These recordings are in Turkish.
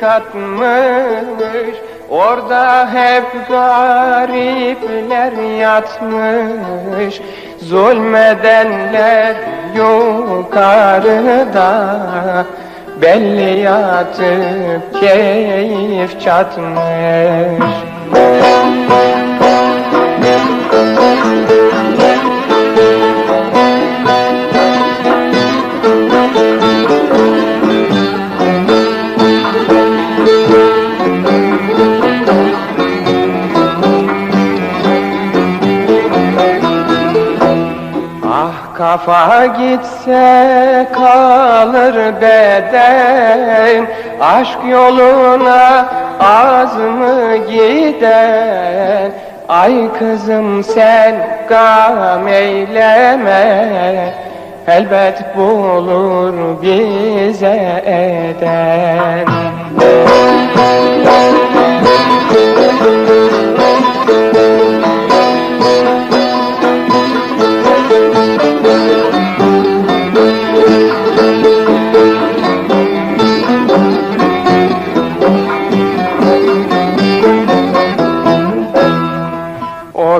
yatmış Orada hep garipler yatmış. Zulmedenler yukarıda Belli yatıp keyif çatmış kafa gitse kalır beden. Aşk yoluna az mı giden? Ay kızım sen gam eyleme. Elbet bulur bize eden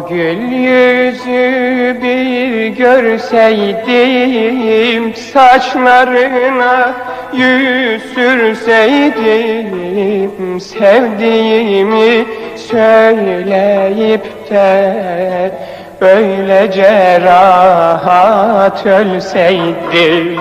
Gül yüzü bir görseydim Saçlarına yüz sürseydim Sevdiğimi söyleyip de Böylece rahat ölseydim